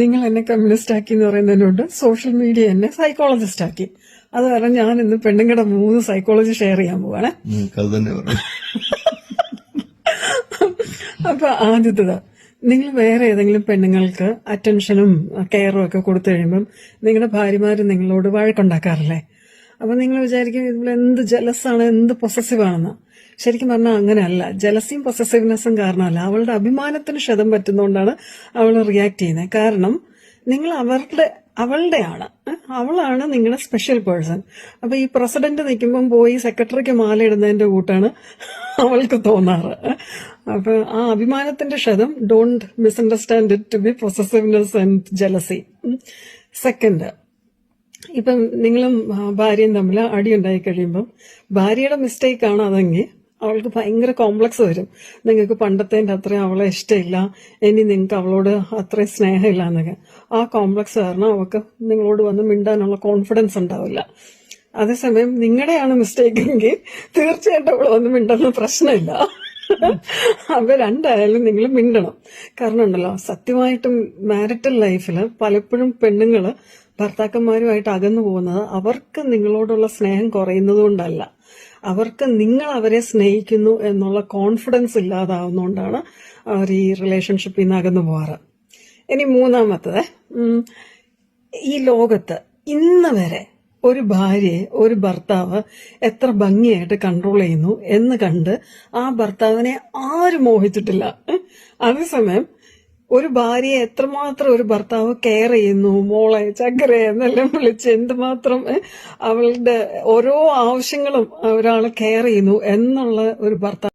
നിങ്ങൾ എന്നെ കമ്മ്യൂണിസ്റ്റ് ആക്കി എന്ന് പറയുന്നതിനോട് സോഷ്യൽ മീഡിയ എന്നെ സൈക്കോളജിസ്റ്റ് ആക്കി. അത് കാരണം ഞാൻ ഇന്ന് പെണ്ണുങ്ങളുടെ മൂന്ന് സൈക്കോളജി ഷെയർ ചെയ്യാൻ പോവാണ്. അപ്പൊ ആദ്യത്തത് നിങ്ങൾ വേറെ ഏതെങ്കിലും പെണ്ണുങ്ങൾക്ക് അറ്റൻഷനും കെയറും ഒക്കെ കൊടുത്തു കഴിയുമ്പം നിങ്ങളുടെ ഭാര്യമാര് നിങ്ങളോട് വഴക്കുണ്ടാക്കാറില്ലേ? അപ്പൊ നിങ്ങൾ വിചാരിക്കും ഇതിൽ എന്ത് ജലസാണ് എന്ത് പൊസസീവ് ആണെന്ന്. ശരിക്കും പറഞ്ഞാൽ അങ്ങനെയല്ല. ജലസിയും പൊസസീവ്നെസ്സും കാരണമല്ല. അവളുടെ അഭിമാനത്തിന് ക്ഷതം പറ്റുന്നതുകൊണ്ടാണ് അവൾ റിയാക്ട് ചെയ്യുന്നത് കാരണം നിങ്ങൾ അവരുടെ അവളുടെയാണ്? അവളാണ് നിങ്ങളുടെ സ്പെഷ്യൽ പേഴ്സൺ അപ്പൊ ഈ പ്രസിഡന്റ് നിൽക്കുമ്പം പോയി സെക്രട്ടറിക്ക് മാല ഇടുന്നതിന്റെ കൂട്ടാണ് അവൾക്ക് തോന്നാറ്? അപ്പൊ ആ അഭിമാനത്തിന്റെ ക്ഷതം don't misunderstand it to be possessiveness and jealousy second ഇപ്പം നിങ്ങളും ഭാര്യയും തമ്മിൽ അടി ഉണ്ടായി കഴിയുമ്പം ഭാര്യയുടെ മിസ്റ്റേക്ക് ആണ് അതെങ്കിൽ അവൾക്ക് ഭയങ്കര കോംപ്ലക്സ് വരും. നിങ്ങൾക്ക് പണ്ടത്തേന്റെ അത്രയും അവളെ ഇഷ്ടമില്ല. ഇനി നിങ്ങൾക്ക് അവളോട് അത്രയും സ്നേഹമില്ല എന്നൊക്കെ. ആ കോംപ്ലക്സ് കാരണം അവൾക്ക് നിങ്ങളോട് വന്ന് മിണ്ടാനുള്ള കോൺഫിഡൻസ് ഉണ്ടാവില്ല. അതേസമയം നിങ്ങളുടെയാണ് മിസ്റ്റേക്ക് എങ്കിൽ തീർച്ചയായിട്ടും അവൾ വന്ന് മിണ്ടുന്ന പ്രശ്നമില്ല. അപ്പൊ രണ്ടായാലും നിങ്ങൾ മിണ്ടണം. കാരണം ഉണ്ടല്ലോ സത്യമായിട്ടും മാരിറ്റൽ ലൈഫിൽ പലപ്പോഴും പെണ്ണുങ്ങൾ ഭർത്താക്കന്മാരുമായിട്ട് അകന്നു പോകുന്നത് അവർക്ക് നിങ്ങളോടുള്ള സ്നേഹം കുറയുന്നത് കൊണ്ടല്ല. അവർക്ക് നിങ്ങൾ അവരെ സ്നേഹിക്കുന്നു എന്നുള്ള കോൺഫിഡൻസ് ഇല്ലാതാവുന്നതുകൊണ്ടാണ് അവർ ഈ റിലേഷൻഷിപ്പിൽ നിന്ന് അകന്നു പോവാറ്. ഇനി മൂന്നാമത്തത് ഈ ലോകത്ത് ഇന്ന് വരെ ഒരു ഭാര്യയെ ഒരു ഭർത്താവ് എത്ര ഭംഗിയായിട്ട് കൺട്രോൾ ചെയ്യുന്നു എന്ന് കണ്ട് ആ ഭർത്താവിനെ ആരും മോഹിച്ചിട്ടില്ല. അതേസമയം ഒരു ഭാര്യയെ എത്രമാത്രം ഒരു ഭർത്താവ് കെയർ ചെയ്യുന്നു മോളെ ചക്കര എന്നെല്ലാം വിളിച്ച് എന്തുമാത്രം അവളുടെ ഓരോ ആവശ്യങ്ങളും ഒരാൾ കെയർ ചെയ്യുന്നു എന്നുള്ള ഒരു ഭർത്താവ്